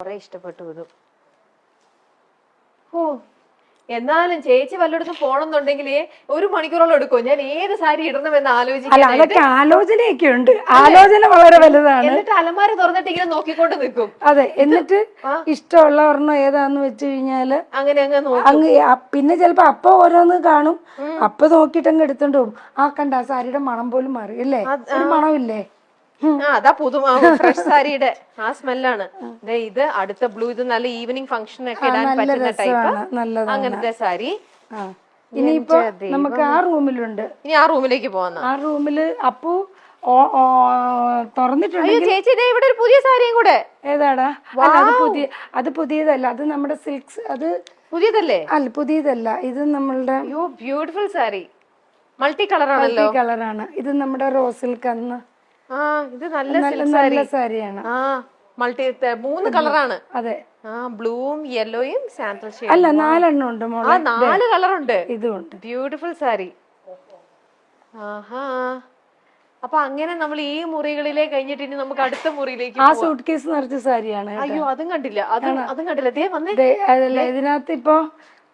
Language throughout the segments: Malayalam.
കുറെ ഇഷ്ടപ്പെട്ടു ഇത് ഓ എന്നാലും ചേച്ചി വല്ലയിടത്തും പോണെന്നുണ്ടെങ്കിൽ ഒരു മണിക്കൂറോളം എടുക്കും ഞാൻ ഏത് സാരി ഇടണമെന്ന് ആലോചിക്കും അതൊക്കെ ആലോചനയൊക്കെ ഉണ്ട് ആലോചന വളരെ വലുതാണ്. എന്നിട്ട് അലമാര തുറന്നിട്ട് ഇങ്ങനെ നോക്കിക്കൊണ്ട് നിൽക്കും. അതെ എന്നിട്ട് ഇഷ്ടമുള്ള ഒരെണ്ണം ഏതാന്ന് വെച്ച് കഴിഞ്ഞാൽ അങ്ങനെ അങ്ങ് അങ്ങ് പിന്നെ ചിലപ്പോ അപ്പൊ ഓരോന്ന് കാണും. അപ്പൊ നോക്കിയിട്ട് അങ്ങ് എടുത്തോണ്ട് പോകും. ആ കണ്ട സാരിയുടെ മണം പോലും മാറി. അല്ലേ ഒരു മണമില്ലേ? അതാ പുതു ഫ്രഷ് സാരിയുടെ. ആ സ്മെല്ലാണ്. ഇത് അടുത്ത ബ്ലൂ ഇത് നല്ല ഈവനിങ് ഫംഗ്ഷൻ ഒക്കെ ഇടാൻ പറ്റുന്ന ടൈപ്പ് അങ്ങനത്തെ സാരി. ഇനിയിപ്പോ നമുക്ക് ആ റൂമിലുണ്ട്. ഇനി ആ റൂമിലേക്ക് പോവാ ആ റൂമിൽ അപ്പു തുറന്നിട്ടുണ്ട് ചേച്ചി ഇവിടെ ഒരു പുതിയ സാരിയും കൂടെ. ഏതാടാ? അല്ല അത് പുതിയ അത് പുതിയതല്ല. അത് നമ്മുടെ സിൽക്സ് അത് പുതിയതല്ലേ? അല്ല പുതിയതല്ല. ഇത് നമ്മളുടെ ബ്യൂട്ടിഫുൾ സാരി. മൾട്ടി കളർ ആണല്ലോ. കളറാണ് ഇത് നമ്മുടെ റോസിൽ കന്ന് അന്ന് ആ ഇത് നല്ല നല്ല സാരിയാണ്. ആ മൾട്ടി മൂന്ന് കളറാണ്. അതെ. ആ ബ്ലൂവും യെല്ലോയും സാൻഡൽ ഷെയ്ഡ് അല്ല നാലെണ്ണം ഉണ്ട് ആ നാല് കളറുണ്ട്. ഇതും ഉണ്ട്. ബ്യൂട്ടിഫുൾ സാരി ആഹാ. അപ്പൊ അങ്ങനെ നമ്മൾ ഈ മുറികളിലെ കഴിഞ്ഞിട്ട് ഇനി നമുക്ക് അടുത്ത മുറിയിലേക്ക് ആ സൂട്ട് കേസ് നിറച്ച സാരിയാണ് അയ്യോ അതും കണ്ടില്ല. അതും അതും കണ്ടില്ല. ദേ വന്നേ. ഇതിനകത്ത് ഇപ്പൊ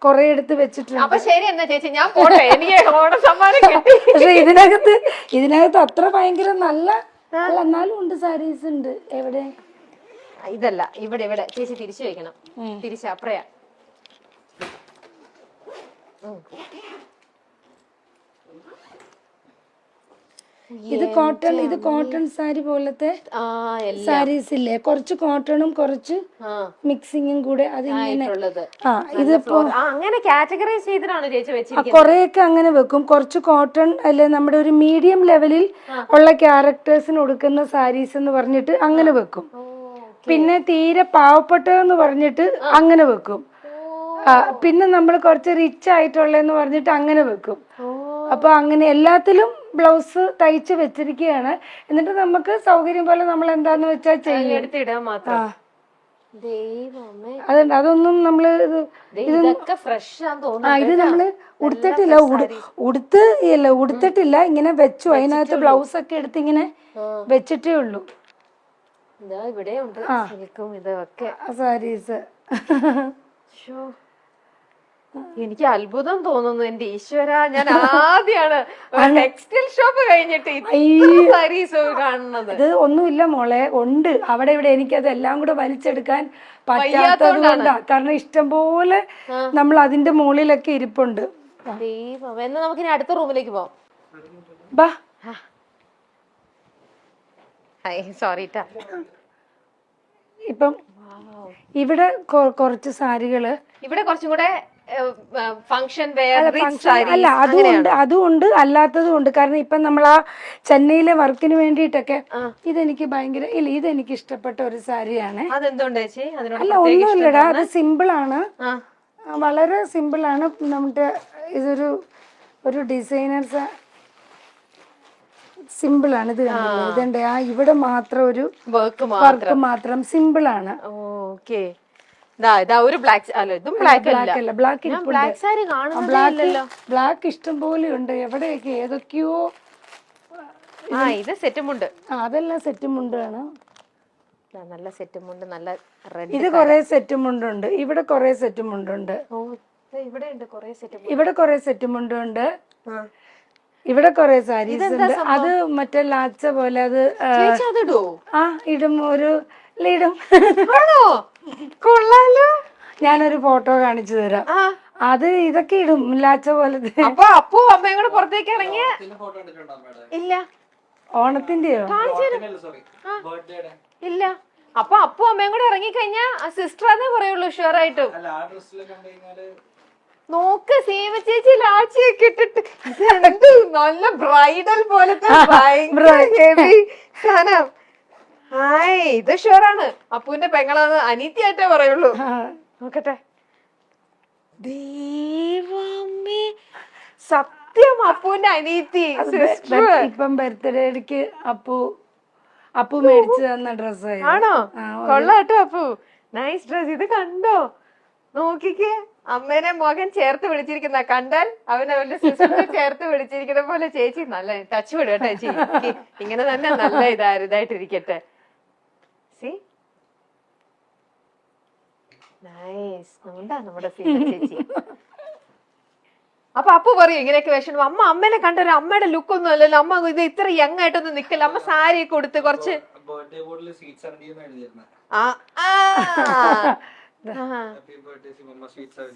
കൊറേ എടുത്ത് വെച്ചിട്ടുണ്ട്. അപ്പൊ ശരി എന്നാ ചേച്ചി ഞാൻ പോട്ടെ എനിക്ക് ഓണ സമ്മാനം കിട്ടി. പക്ഷെ ഇതിനകത്ത് ഇതിനകത്ത് അത്ര ഭയങ്കര നല്ല അല്ല എന്നാലും ഉണ്ട് സാരീസ് ഉണ്ട്. എവിടെ? ഇതല്ല ഇവിടെ ഇവിടെ. ചേച്ചി തിരിച്ചു വെക്കണം തിരിച്ച് അപ്പറയാ ഇത് കോട്ടൺ ഇത് കോട്ടൺ സാരി പോലത്തെ സാരീസ് ഇല്ലേ? കുറച്ച് കോട്ടണും കുറച്ച് മിക്സിങ്ങും കൂടെ അത് ഇങ്ങനെ ആ ഇതിപ്പോ അങ്ങനെ കാറ്റഗറൈസ് ചെയ്തിട്ടാണ് ചേച്ചി വെച്ചിരിക്കുന്നത്. കുറെയൊക്കെ അങ്ങനെ വെക്കും. കുറച്ച് കോട്ടൺ അല്ലെ നമ്മുടെ ഒരു മീഡിയം ലെവലിൽ ഉള്ള ക്യാരക്ടേഴ്സിന് കൊടുക്കുന്ന സാരീസ് എന്ന് പറഞ്ഞിട്ട് അങ്ങനെ വെക്കും. പിന്നെ തീരെ പാവപ്പെട്ടതെന്ന് പറഞ്ഞിട്ട് അങ്ങനെ വെക്കും. പിന്നെ നമ്മൾ കുറച്ച് റിച്ച് ആയിട്ടുള്ളതെന്ന് പറഞ്ഞിട്ട് അങ്ങനെ വെക്കും. അപ്പൊ അങ്ങനെ എല്ലാത്തിലും ബ്ലൗസ് തയ്ച്ച് വെച്ചിരിക്കുകയാണ് എന്നിട്ട് നമുക്ക് സൗകര്യം പോലെ നമ്മൾ എന്താന്ന് വെച്ചാൽ ചെയ്യും. അതുണ്ട്. അതൊന്നും നമ്മൾ ഇത് ഇതൊക്കെ ഫ്രഷ് ആ ഇത് നമ്മൾ ഉടുത്തിട്ടില്ല. ഉടുത്ത് ഇല്ല ഉടുത്തിട്ടില്ല. ഇങ്ങനെ വെച്ചു. അതിനകത്ത് ബ്ലൗസ് ഒക്കെ എടുത്ത് ഇങ്ങനെ വെച്ചിട്ടേ ഉള്ളൂ. ഇതാ ഇവിടെ ഉണ്ട് സിൽക്കും ഇതൊക്കെ. സാരീസ്. എനിക്ക് അത്ഭുതം തോന്നുന്നു. എന്റെ ഈശ്വര ഞാൻ ആദ്യാണ് ടെക്സ്റ്റൈൽ ഷോപ്പ് കഴിഞ്ഞിട്ട് സാരീസ് കാണുന്നത്. ഇത് ഒന്നുമില്ല മോളെ ഉണ്ട്. അവിടെ ഇവിടെ എനിക്കത് എല്ലാം കൂടെ വലിച്ചെടുക്കാൻ പറ്റാത്തത് കൊണ്ടാ. കാരണം ഇഷ്ടം പോലെ നമ്മൾ അതിന്റെ മുകളിലൊക്കെ ഇരിപ്പുണ്ട്. ദൈവം എന്നാ നമുക്കിനി അടുത്ത റൂമിലേക്ക് പോവാം. ബാ. സോറി ഇപ്പം ഇവിടെ കുറച്ച് സാരികൾ ഇവിടെ കുറച്ചും കൂടെ ഫംഗ്ഷൻ അല്ല അതുകൊണ്ട് അതുകൊണ്ട് അല്ലാത്തതും ഉണ്ട് കാരണം ഇപ്പൊ നമ്മൾ ആ ചെന്നൈയിലെ വർക്കിന് വേണ്ടിയിട്ടൊക്കെ ഇതെനിക്ക് ഭയങ്കര ഇല്ല ഇതെനിക്ക് ഇഷ്ടപ്പെട്ട ഒരു സാരിയാണ്. അല്ല ഒന്നുമില്ലടാ അത് സിമ്പിൾ ആണ് വളരെ സിമ്പിൾ ആണ് നമ്മുടെ ഇതൊരു ഒരു ഡിസൈനർ സിമ്പിൾ ആണ് ഇത് ഇതുണ്ട് ആ ഇവിടെ മാത്രം ഒരു വർക്ക് മാത്രം. സിമ്പിൾ ആണ് ഓക്കെ ഒരു ബ്ലാക്ക് അല്ല ഇതും ബ്ലാക്ക് അല്ല. ബ്ലാക്ക് ബ്ലാക്ക് സാരി കാണുന്നില്ലല്ലോ ബ്ലാക്ക് ഇഷ്ടം പോലെ ഉണ്ട്. എവിടെയൊക്കെ ഏതൊക്കെയോ ആ ഇത് സെറ്റുമുണ്ട്. അതെല്ലാം നല്ല സെറ്റുമുണ്ട് നല്ല ഇത് കുറെ സെറ്റുമുണ്ടുണ്ട് ഇവിടെ കുറെ സെറ്റുമുണ്ടുണ്ട് ഇവിടെ ഉണ്ട് കുറെ ഇവിടെ കുറെ സെറ്റ് മുണ്ടുണ്ട് ഇവിടെ കുറെ സാരീസ് ഉണ്ട്. അത് മറ്റേ ലാച്ച പോലെ അത് ആ, ഇടും. ഒരു ലീഡും ഇടും. കൊള്ളാലോ. ഞാനൊരു ഫോട്ടോ കാണിച്ചു തരാം. ആ. അത് ഇതൊക്കെ ഇടും ഇല്ലാച്ച പോലത്തെ. അപ്പൊ അപ്പു അമ്മയും കൂടെ പുറത്തേക്ക് ഇറങ്ങിയ ഇല്ല. ഓണത്തിന്റെയോ? ഇല്ല. അപ്പൊ അപ്പു അമ്മയും കൂടെ ഇറങ്ങിക്കഴിഞ്ഞാ സിസ്റ്റർ എന്നേ പറയുള്ളൂ ഷുവർ ആയിട്ടും നോക്ക് സീമ ചേച്ചി ലാച്ചിയൊക്കെ ഇട്ടിട്ട് നല്ല ബ്രൈഡൽ പോലത്തെ ഭയങ്കര ഹെവി സാധനം. ഹായ് ഇത് ഷുവറാണ്. അപ്പുവിന്റെ പെങ്ങളാന്ന് അനീത്തിയായിട്ടേ പറയുള്ളൂ. നോക്കട്ടെ. ദൈവമേ സത്യം അപ്പുവിന്റെ അനീത്തി സിസ്റ്റർ. ഇപ്പം ബർത്ത്ഡേക്ക് അപ്പു അപ്പു മേടിച്ചു തന്ന ഡ്രസ് ആണോ? കൊള്ളാട്ടോ അപ്പു. നൈസ് ഡ്രസ് ഇത് കണ്ടോ? നോക്കിക്കേ. അമ്മേനെ മകൻ ചേർത്ത് വിളിച്ചിരിക്കുന്ന കണ്ടാൽ അവൻ അവന്റെ സിസ്റ്ററിനെ ചേർത്ത് വിളിച്ചിരിക്കുന്ന പോലെ ചേച്ചി നല്ല ടച്ച് വിടുക ചേച്ചി. ഇങ്ങനെ തന്നെ നല്ല ഇതാ ഇതായിട്ടിരിക്കട്ടെ. സി നൈസ് നമ്മുടെ സീത ചേച്ചി. അപ്പൊ അപ്പു പറയും ഇങ്ങനെയൊക്കെ വിഷമം അമ്മ അമ്മനെ കണ്ടൊരു അമ്മയുടെ ലുക്ക് ഒന്നും അല്ലല്ലോ. അമ്മ ഇത് ഇത്ര യങ് ആയിട്ടൊന്നും നിക്കല്ല. അമ്മ സാരി ഒക്കെ കൊടുത്ത് കുറച്ച്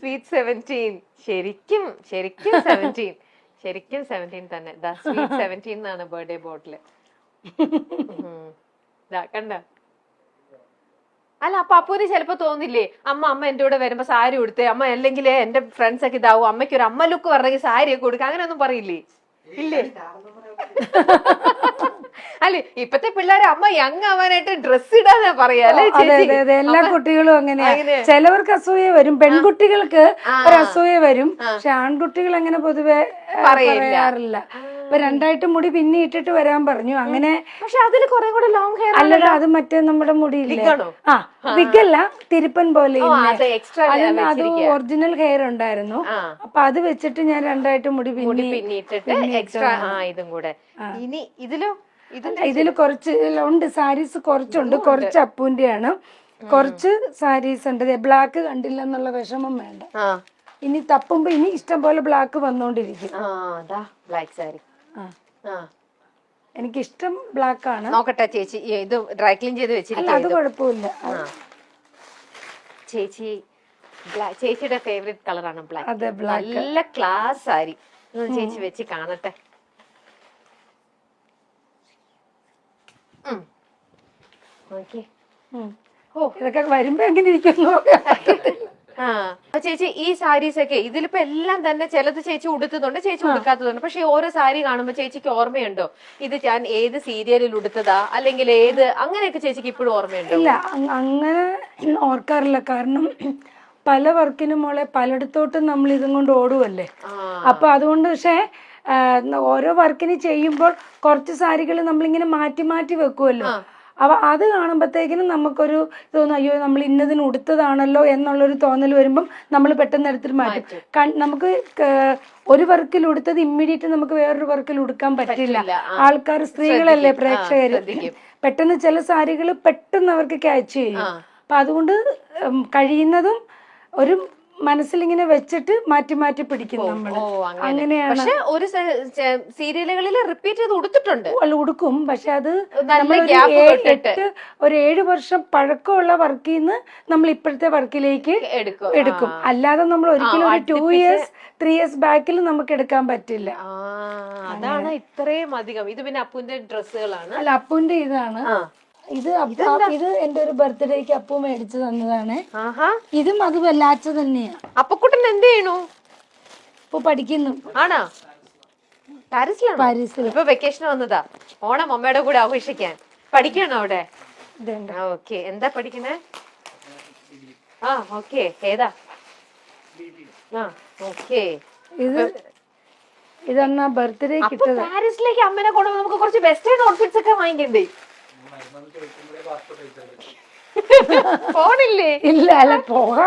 സ്വീറ്റ് സെവന്റീൻ ശരിക്കും ശരിക്കും സെവന്റീൻ ശരിക്കും സെവന്റീൻ തന്നെ. ദാ സ്വീറ്റ് സെവന്റീൻ എന്നാണ് ബർത്ത്ഡേ ബോട്ടിൽ കണ്ട? അല്ല അപ്പൊ അപ്പൂന് ചിലപ്പോ തോന്നില്ലേ? അമ്മ അമ്മ എന്റെ കൂടെ വരുമ്പോ സാരി ഉടുത്തേ അമ്മ അല്ലെങ്കിൽ എന്റെ ഫ്രണ്ട്സ് ഒക്കെ ഇതാവും അമ്മയ്ക്ക് ഒരു അമ്മ ലുക്ക് പറഞ്ഞെങ്കിൽ സാരി ഒക്കെ കൊടുക്കുക അങ്ങനെയൊന്നും പറയില്ലേ? ഇല്ലേ? അല്ലെ ഇപ്പത്തെ പിള്ളേരെ അമ്മ യങ് ആവാനായിട്ട് ഡ്രസ് ഇടാന്നാ പറയാ അതെ എല്ലാ കുട്ടികളും അങ്ങനെയാ. അങ്ങനെ. ചിലവർക്ക് അസൂയ വരും പെൺകുട്ടികൾക്ക് ഒരു അസൂയ വരും പക്ഷെ ആൺകുട്ടികൾ അങ്ങനെ പൊതുവെ പറയാറില്ല. ഇപ്പൊ രണ്ടായിട്ട് മുടി പിന്നെ ഇട്ടിട്ട് വരാൻ പറഞ്ഞു. അങ്ങനെ പക്ഷെ അതിൽ കുറെ കൂടെ ലോങ് ഹെയർ അല്ലടാ അത് മറ്റേ നമ്മുടെ മുടി? ആ വിഗല്ല തിരുപ്പൻ പോലെ? അത്. ഒറിജിനൽ ഹെയർ ഉണ്ടായിരുന്നു. അപ്പൊ അത് വെച്ചിട്ട് ഞാൻ രണ്ടായിട്ട് മുടി മുടി പിന്നെ പിന്നിട്ടിട്ട് എക്സ്ട്രാ ആ ഇതും കൂടെ. ഇനി ഇതിലോ ഇത് ഇതിൽ കുറച്ച് ഉണ്ട് സാരീസ് കുറച്ചുണ്ട്. കുറച്ച് അപ്പൂന്റെയാണ്. കുറച്ച് സാരീസ് ഉണ്ട്. ബ്ലാക്ക് കണ്ടില്ല എന്നുള്ള വിഷമം വേണ്ട. ആ. ഇനി തപ്പുമ്പോ ഇനി ഇഷ്ടം പോലെ ബ്ലാക്ക് വന്നോണ്ടിരിക്കും. ബ്ലാക്ക് സാരി ആ. ആ. എനിക്കിഷ്ടം ബ്ലാക്ക് ആണ് നോക്കട്ടെ ചേച്ചി. ഇത് ഡ്രൈ ക്ലീൻ ചെയ്ത് വെച്ചിരിക്കും അത് കുഴപ്പമില്ല. ചേച്ചി ചേച്ചിയുടെ ഫേവറേറ്റ് കളറാണ് ബ്ലാക്ക് നല്ല ക്ലാസ് ആരി. ചേച്ചി വെച്ച് കാണട്ടെ. ഓക്കെ. ഓ. ഇതൊക്കെ വരുമ്പോ എങ്ങനെ ഇരിക്കുന്നു? ആ. ചേച്ചി ഈ സാരീസ് ഒക്കെ ഇതിലിപ്പോ എല്ലാം തന്നെ ചിലത് ചേച്ചി ഉടുത്തതുണ്ട് ചേച്ചി ഉടുക്കാത്തതുണ്ട്. പക്ഷെ ഓരോ സാരി കാണുമ്പോ ചേച്ചിക്ക് ഓർമ്മയുണ്ടോ? ഇത് ഞാൻ ഏത് സീരിയലിൽ ഉടുത്തതാ? അല്ലെങ്കിൽ ഏത്? അങ്ങനെയൊക്കെ ചേച്ചിക്ക് ഇപ്പോഴും ഓർമ്മയുണ്ടോ? ഇല്ല അങ്ങനെ ഓർക്കാറില്ല. കാരണം പല വർക്കിനും മോളെ പലയിടത്തോട്ടും നമ്മൾ ഇതും കൊണ്ട് ഓടുവല്ലേ? അപ്പൊ അതുകൊണ്ട് പക്ഷേ ഓരോ വർക്കിന് ചെയ്യുമ്പോൾ കുറച്ച് സാരികൾ നമ്മളിങ്ങനെ മാറ്റി മാറ്റി വെക്കുമല്ലോ അപ്പൊ അത് കാണുമ്പോഴത്തേക്കിനും നമുക്കൊരു തോന്നും അയ്യോ നമ്മൾ ഇന്നതിന് ഉടുത്തതാണല്ലോ എന്നുള്ളൊരു തോന്നൽ വരുമ്പം നമ്മൾ പെട്ടെന്ന് എടുത്തിട്ട് മാറ്റും. നമുക്ക് ഒരു വർക്കിൽ ഉടുത്തത് ഇമ്മീഡിയറ്റ് നമുക്ക് വേറൊരു വർക്കിൽ ഉടുക്കാൻ പറ്റില്ല. ആൾക്കാർ സ്ത്രീകളല്ലേ പ്രേക്ഷകർ പെട്ടെന്ന് ചില സാരികൾ പെട്ടെന്ന് അവർക്ക് ക്യാച്ച് ചെയ്യും. അപ്പൊ അതുകൊണ്ട് കഴിയുന്നതും ഒരു മനസ്സിലിങ്ങനെ വെച്ചിട്ട് മാറ്റി മാറ്റി പിടിക്കും നമ്മൾ അങ്ങനെയാണ്. പക്ഷെ ഒരു സീരിയലുകളിൽ റിപ്പീറ്റ് ചെയ്ത് ഉടുത്തിട്ടുണ്ട്. ഉടുക്കും. പക്ഷെ അത്. എട്ട് ഒരു ഏഴ് വർഷം പഴക്കമുള്ള വർക്കിൽ നിന്ന് നമ്മൾ ഇപ്പോഴത്തെ വർക്കിലേക്ക് എടുക്കും. എടുക്കും. അല്ലാതെ നമ്മൾ ഒരിക്കലും ഒരു ടു ഇയേഴ്സ് ത്രീ ഇയേഴ്സ് ബാക്കിൽ നമുക്ക് എടുക്കാൻ പറ്റില്ല. അതാണ് ഇത്രയും അധികം. ഇത് പിന്നെ അപ്പുവിന്റെ ഡ്രസ്സുകളാണ്. അല്ല അപ്പുവിന്റെ ഇതാണ്. ഇത് ഇത് എന്റെ ഒരു ബർത്ത്ഡേക്ക് അപ്പു മേടിച്ചു തന്നതാണ്. ഇതും അത് വല്ലാച്ച തന്നെയാ. അപ്പക്കുട്ടൻ എന്ത് ചെയ്യണു? ഇപ്പൊ പഠിക്കുന്നു. ആണോ? പാരീസിലാണോ? പാരീസിൽ ഇപ്പൊ വെക്കേഷൻ വന്നതാ. ഓണം അമ്മയുടെ കൂടെ ആഘോഷിക്കാൻ. പഠിക്കണോ അവിടെ? ഓക്കെ എന്താ പഠിക്കണേ? ആ ഓക്കെ ഏതാ? ആ ഓക്കെ ഇത് ഇതന്നാ ബർത്ത്ഡേ കിട്ടത് പാരീസിലേക്ക് അമ്മനെ കൊണ്ടുപോകുമ്പോൾ നമുക്ക് കുറച്ച് വെസ്റ്റേൺ ഔട്ട്ഫിറ്റ്സ് ഒക്കെ വാങ്ങിക്കണ്ടേ? ഫോണില്ലേ? ഇല്ല അല്ല പോകാം.